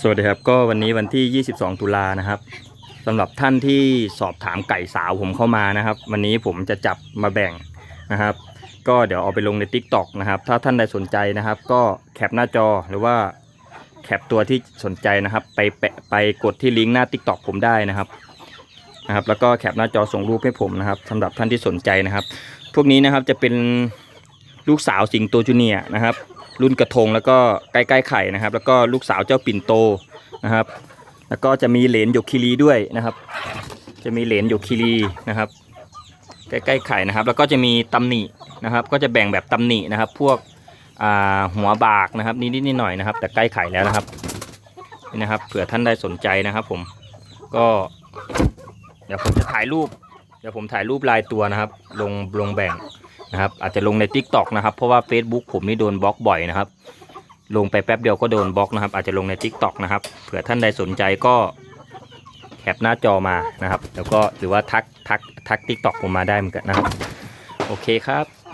สวัสดีครับก็วันนี้วันที่ 22 ตุลานะครับสำหรับท่านที่สอบถามไก่สาวผมเข้ามานะครับ วันนี้ผมจะจับมาแบ่งนะครับ ก็เดี๋ยวเอาไปลงใน Tik t o อกนะครับ ถ้าท่านใดสนใจนะครับ ก็แคปหน้าจอหรือว่าแคปตัวที่สนใจนะครับ ไปแปะไปกดที่ลิงก์หน้า Tik t o อกผมได้นะครับนะครับ แล้วก็แคปหน้าจอส่งรูปให้ผมนะครับสำหรับท่านที่สนใจนะครับ พวกนี้นะครับจะเป็นลูกสาวสิงโตจูเนียนะครับ รุ่นกระทงแล้วก็ใกล้ๆไข่นะครับ แล้วก็ลูกสาวเจ้าปิ่นโตนะครับ แล้วก็จะมีเหรนหยกคีรีด้วยนะครับ จะมีเหรนหยกคีรีนะครับ ใกล้ๆไข่นะครับ แล้วก็จะมีตำหนินะครับ ก็จะแบ่งแบบตำหนินะครับ พวกหัวบากนะครับนิดๆหน่อยๆนะครับ แต่ใกล้ไข่แล้วนะครับนี่นะครับเผื่อท่านได้สนใจนะครับ ผมก็ เดี๋ยวผมจะถ่ายรูปเดี๋ยวผมถ่ายรูปลายตัวนะครับ ลงลงแบ่ง นะครับ อาจจะลงใน Tik t o อกนะครับ เพราะว่า Facebook ผมนี่โดนบล็อกบ่อยนะครับ ลงไปแป๊บเดียวก็โดนบล็อกนะครับ อาจจะลงใน Tik t o อกนะครับ เผื่อท่านใดสนใจก็แคปหน้าจอมานะครับ แล้วก็หรือว่าทักทักทักทิกตอกผมมาได้เหมือนกันนะครับ โอเคครับ